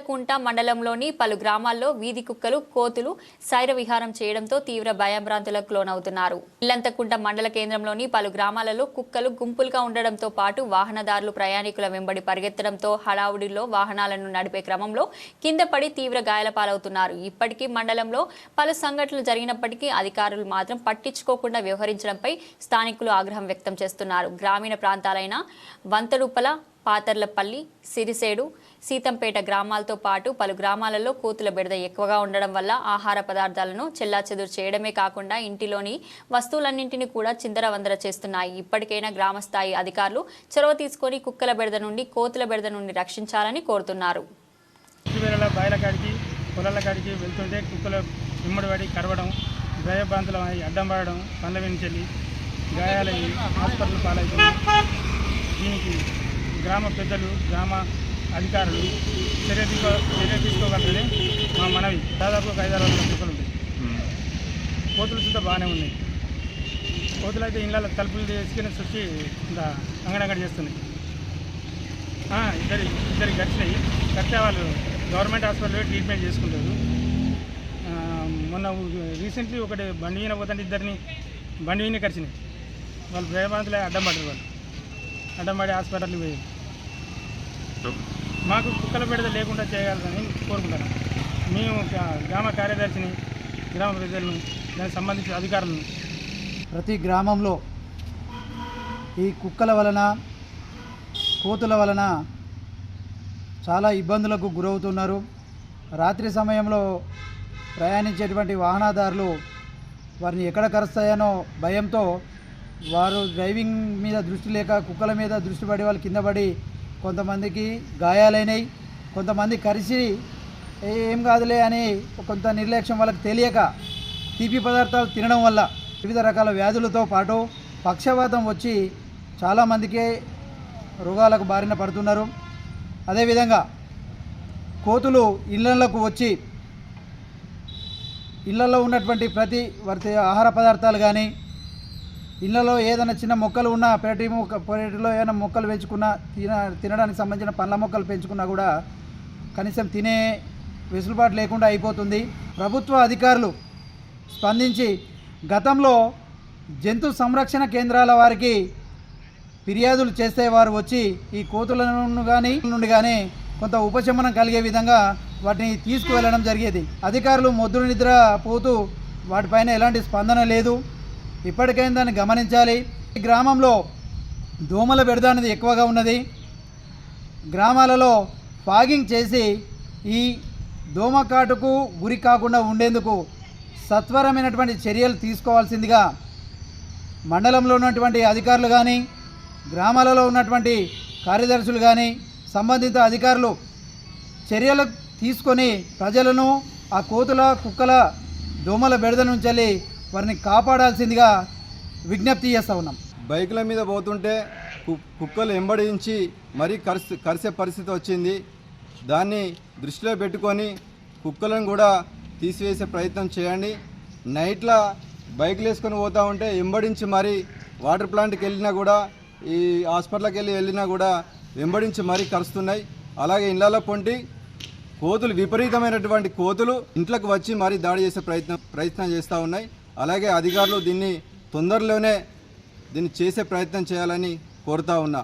ఇల్లంతకుంట మండలంలోని పలు గ్రామాల్లో వీధి కుక్కలు కోతులు శైర విహారం చేయడంతో తీవ్ర భయభ్రాంతులకు లోనవుతున్నారు. ఇల్లంతకుంట మండల కేంద్రంలోని పలు గ్రామాలలో కుక్కలు గుంపులుగా ఉండడంతో పాటు వాహనదారులు ప్రయాణికుల వెంబడి పరిగెత్తడంతో హడావుడిలో వాహనాలను నడిపే క్రమంలో కింద పడి తీవ్ర గాయాల పాలవుతున్నారు. ఇప్పటికీ మండలంలో పలు సంఘటనలు జరిగినప్పటికీ అధికారులు మాత్రం పట్టించుకోకుండా వ్యవహరించడంపై స్థానికులు ఆగ్రహం వ్యక్తం చేస్తున్నారు. గ్రామీణ ప్రాంతాలైన వంతరూపల పాతర్లపల్లి సిరిసేడు సీతంపేట గ్రామాలతో పాటు పలు గ్రామాలలో కోతుల బెడద ఎక్కువగా ఉండడం వల్ల ఆహార పదార్థాలను చెల్లాచెదురు చేయడమే కాకుండా ఇంటిలోని వస్తువులన్నింటినీ కూడా చిందరవందర చేస్తున్నాయి. ఇప్పటికైనా గ్రామస్థాయి అధికారులు చొరవ తీసుకొని కుక్కల బెడద నుండి కోతుల బెడద నుండి రక్షించాలని కోరుతున్నారు. పొలాల కాడికి వెళ్తుంటే కరవడం భయభ్రాంతులం అడ్డం పడడం పండ్ల వెంచెల్లి గాయాలయ్యి హాస్పిటల్ దీనికి గ్రామ పెద్దలు గ్రామ అధికారులు చర్య తీసుకో చర్య తీసుకోగలరని మా మనవి. దాదాపు ఒక ఐదారు వందల కుక్కలు ఉంటాయి. కోతులు సుద్ధ బాగానే ఉన్నాయి. కోతులు అయితే ఇళ్ళ తలుపులు తీసుకుని వచ్చి ఇంకా అంగడంగడి చేస్తున్నాయి. ఇద్దరి ఇద్దరికి గడిచినాయి. కట్టే వాళ్ళు గవర్నమెంట్ హాస్పిటల్లో ట్రీట్మెంట్ చేసుకుంటారు. మొన్న రీసెంట్లీ ఒకటి బండి మీద పోతుంటే ఇద్దరిని బండి మీద కరిచినాయి వాళ్ళు భయభ్రాంతులే అడ్డం పడ్డారు వాళ్ళు. అడ్డం పడి హాస్పిటల్కి పోయారు. మాకు కుక్కల బెడద లేకుండా చేయగలరని కోరుకుంటాను మేము గ్రా- గ్రామ కార్యదర్శిని గ్రామ ప్రజలను దానికి సంబంధించిన అధికారులను. ప్రతి గ్రామంలో ఈ కుక్కల వలన కోతుల వలన చాలా ఇబ్బందులకు గురవుతున్నారు. రాత్రి సమయంలో ప్రయాణించేటువంటి వాహనదారులు వారిని ఎక్కడ కరుస్తాయనో భయంతో వారు డ్రైవింగ్ మీద దృష్టి లేక కుక్కల మీద దృష్టి పడి వాళ్ళు కింద పడి కొంతమందికి గాయాలైనవి కొంతమంది కరిసి ఏం కాదులే అని కొంత నిర్లక్ష్యం వాళ్ళకి తెలియక తీపి పదార్థాలు తినడం వల్ల వివిధ రకాల వ్యాధులతో పాటు పక్షవాతం వచ్చి చాలామందికి రోగాలకు బారిన పడుతున్నారు. అదేవిధంగా కోతులు ఇళ్ళకు వచ్చి ఇళ్ళలో ఉన్నటువంటి ప్రతి వర్తి ఆహార పదార్థాలు కానీ ఇళ్ళలో ఏదైనా చిన్న మొక్కలు ఉన్నా పెరటి మొక్క పెరటిలో ఏదైనా మొక్కలు పెంచుకున్నా తిన తినడానికి సంబంధించిన పండ్ల మొక్కలు పెంచుకున్నా కూడా కనీసం తినే వెసులుబాటు లేకుండా అయిపోతుంది. ప్రభుత్వ అధికారులు స్పందించి గతంలో జంతు సంరక్షణ కేంద్రాల వారికి ఫిర్యాదులు చేస్తే వారు వచ్చి ఈ కోతుల కానీ నుండి కానీ కొంత ఉపశమనం కలిగే విధంగా వాటిని తీసుకువెళ్ళడం జరిగేది. అధికారులు మొద్దు నిద్ర పోతూ వాటిపైన ఎలాంటి స్పందన లేదు. ఇప్పటికైనా దాన్ని గమనించాలి? ఈ గ్రామంలో దోమల బెడద అనేది ఎక్కువగా ఉన్నది. గ్రామాలలో ఫాగింగ్ చేసి ఈ దోమకాటుకు గురి కాకుండా ఉండేందుకు సత్వరమైనటువంటి చర్యలు తీసుకోవాల్సిందిగా మండలంలో ఉన్నటువంటి అధికారులు కానీ గ్రామాలలో ఉన్నటువంటి కార్యదర్శులు కానీ సంబంధిత అధికారులు చర్యలు తీసుకొని ప్రజలను ఆ కోతుల కుక్కల దోమల బెడద నుంచి వారిని కాపాడాల్సిందిగా విజ్ఞప్తి చేస్తూ ఉన్నాం. బైకుల మీద పోతుంటే కు- కుక్కలు ఎంబడించి మరీ కరిసి కరిసే పరిస్థితి వచ్చింది. దాన్ని దృష్టిలో పెట్టుకొని కుక్కలను కూడా తీసివేసే ప్రయత్నం చేయండి. నైట్ల బైకులు వేసుకొని పోతూ ఉంటే వెంబడించి మరీ వాటర్ ప్లాంట్కి వెళ్ళినా కూడా ఈ హాస్పిటల్కి వెళ్ళి వెళ్ళినా కూడా వెంబడించి మరీ కరుస్తున్నాయి. అలాగే ఇళ్ళలో పొంటి కోతులు విపరీతమైనటువంటి కోతులు ఇంట్లోకి వచ్చి మరీ దాడి చేసే ప్రయత్నం ప్రయత్నం చేస్తూ ఉన్నాయి. అలాగే అధికారులు దీన్ని తొందరలోనే దీన్ని చేసే ప్రయత్నం చేయాలని కోరుతా ఉన్నా.